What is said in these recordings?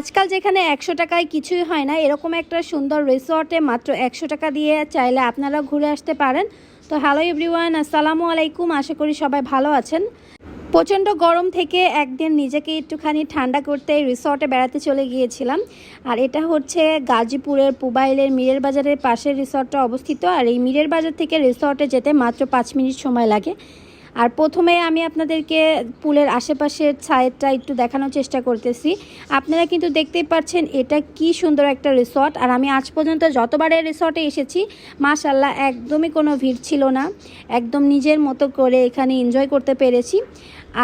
আজকাল যেখানে একশো টাকায় কিছুই হয় না, এরকম একটা সুন্দর রিসর্টে মাত্র একশো টাকা দিয়ে চাইলে আপনারা ঘুরে আসতে পারেন। তো হ্যালো এভরিওয়ান আসসালামু আলাইকুম, আশা করি সবাই ভালো আছেন। প্রচণ্ড গরম থেকে একদিন নিজেকে একটুখানি ঠান্ডা করতে রিসর্টে বেড়াতে চলে গিয়েছিলাম। আর এটা হচ্ছে গাজীপুরের পুবাইলের মিরের বাজারের পাশের রিসর্টটা অবস্থিত। আর এই মিরের বাজার থেকে রিসর্টে যেতে মাত্র পাঁচ মিনিট সময় লাগে। আর প্রথমে আমি আপনাদেরকে পুলের আশেপাশের ছায়েরটা একটু দেখানোর চেষ্টা করতেছি। আপনারা কিন্তু দেখতেই পাচ্ছেন এটা কি সুন্দর একটা রিসর্ট। আর আমি আজ পর্যন্ত যতবারে রিসর্টে এসেছি মাশাল্লাহ একদমই কোনো ভিড় ছিল না। একদম নিজের মতো করে এখানে এনজয় করতে পেরেছি।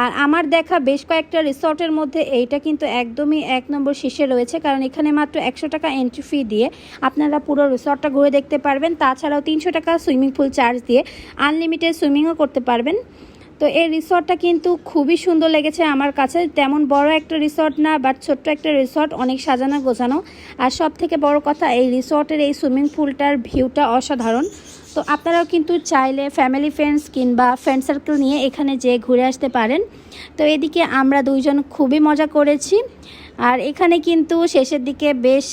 আর আমার দেখা বেশ কয়েকটা রিসর্টের মধ্যে এইটা কিন্তু একদমই এক নম্বর শীর্ষে রয়েছে, কারণ এখানে মাত্র একশো টাকা এন্ট্রি ফি দিয়ে আপনারা পুরো রিসর্টটা ঘুরে দেখতে পারবেন। তাছাড়াও তিনশো টাকা সুইমিং পুল চার্জ দিয়ে আনলিমিটেড সুইমিংও করতে পারবেন। তো এই রিসর্টটা কিন্তু খুবই সুন্দর লেগেছে আমার কাছে। তেমন বড় একটা রিসর্ট না বাট ছোট্ট একটা রিসর্ট, অনেক সাজানো গোছানো। আর সব থেকে বড় কথা, এই রিসর্টের এই সুইমিং পুলটার ভিউটা অসাধারণ। তো আপনারাও কিন্তু চাইলে ফ্যামিলি ফ্রেন্ডস কিংবা ফ্রেন্ড সার্কেল নিয়ে এখানে যেয়ে ঘুরে আসতে পারেন। তো এদিকে আমরা দুইজন খুবই মজা করেছি। আর এখানে কিন্তু শেষের দিকে বেশ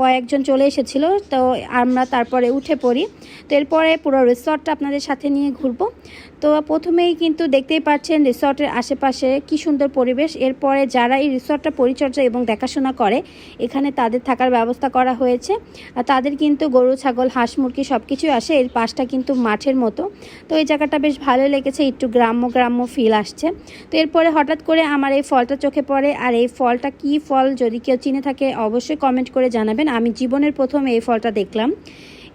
কয়েকজন চলে এসেছিল। তো আমরা তারপরে উঠে পড়ি। তো এরপরে পুরো রিসর্টটা আপনাদের সাথে নিয়ে ঘুরবো। তো প্রথমেই কিন্তু দেখতেই পাচ্ছেন রিসর্টের আশেপাশে কি সুন্দর পরিবেশ। এরপরে যারা এই রিসর্টটা পরিচর্যা এবং দেখাশোনা করে, এখানে তাদের থাকার ব্যবস্থা করা হয়েছে। আর তাদের কিন্তু গরু, ছাগল, হাঁস, মুরগি সব কিছুই আসে। এর পাশটা কিন্তু মাঠের মতো। তো এই জায়গাটা বেশ ভালো লেগেছে, একটু গ্রাম্য গ্রাম্য ফিল আসছে। তো এরপরে হঠাৎ করে আমার এই ফলটা চোখে পড়ে। আর এই ফলটা কি ফল যদি কেউ চিনে থাকে, অবশ্যই কমেন্ট করে জানাবেন। আমি জীবনের প্রথম এই ফলটা দেখলাম।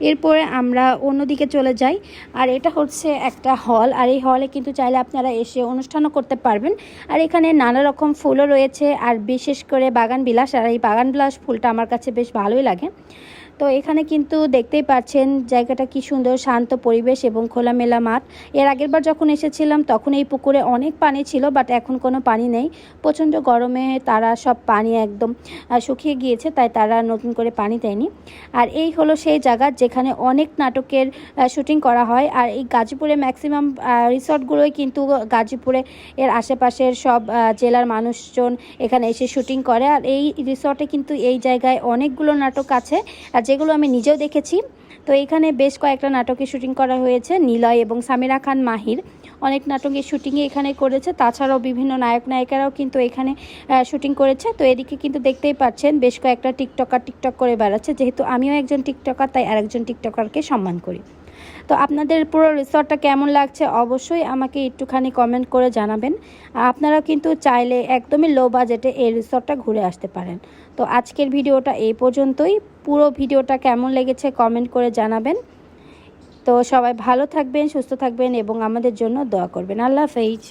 এরপরে আমরা অন্যদিকে চলে যাই। আর এটা হচ্ছে একটা হল আর এই হলে কিন্তু চাইলে আপনারা এসে অনুষ্ঠানও করতে পারবেন। আর এখানে নানা রকম ফুলও রয়েছে, আর বিশেষ করে বাগান বিলাস, আর এই বাগান বিলাস ফুলটা আমার কাছে বেশ ভালোই লাগে। তো এখানে কিন্তু দেখতেই পাচ্ছেন জায়গাটা কি সুন্দর, শান্ত পরিবেশ এবং খোলামেলা মাঠ। এর আগের বার যখন এসেছিলাম, তখন এই পুকুরে অনেক পানি ছিল বাট এখন কোনো পানি নেই। প্রচণ্ড গরমে তারা সব পানি একদম শুকিয়ে গিয়েছে, তাই তারা নতুন করে পানি দেয়নি। আর এই হলো সেই জায়গা যেখানে অনেক নাটকের শুটিং করা হয়। আর এই গাজীপুরে ম্যাক্সিমাম রিসর্টগুলোই কিন্তু গাজীপুরে এর আশেপাশের সব জেলার মানুষজন এখানে এসে শুটিং করে। আর এই রিসর্টে কিন্তু এই জায়গায় অনেকগুলো নাটক আছে। আর যেগুলো আমি নিজেও দেখেছি। তো এখানে বেশ কয়েকটা নাটকে শুটিং করা হয়েছে, নিলয় এবং সামিরা খান মাহির। অনেক নাটকে শুটিংয়ে এখানে করেছে, তাছাড়াও বিভিন্ন নায়ক নায়িকারাও কিন্তু এখানে শুটিং করেছে। তো এদিকে কিন্তু দেখতেই পাচ্ছেন বেশ কয়েকটা টিকটকার টিকটক করে বেড়াচ্ছে। যেহেতু আমিও একজন টিকটকার, তাই আরেকজন টিকটকারকে সম্মান করি। তো আপনাদের পুরো রিসর্টটা কেমন লাগছে অবশ্যই আমাকে একটুখানি কমেন্ট করে জানাবেন। আর আপনারা কিন্তু চাইলে একদমই লো বাজেটে এই রিসর্টটা ঘুরে আসতে পারেন। তো আজকের ভিডিওটা এই পর্যন্তই। পুরো ভিডিওটা কেমন লেগেছে কমেন্ট করে জানাবেন। তো সবাই ভালো থাকবেন, সুস্থ থাকবেন এবং আমাদের জন্য দোয়া করবেন। আল্লাহ হাফেজ।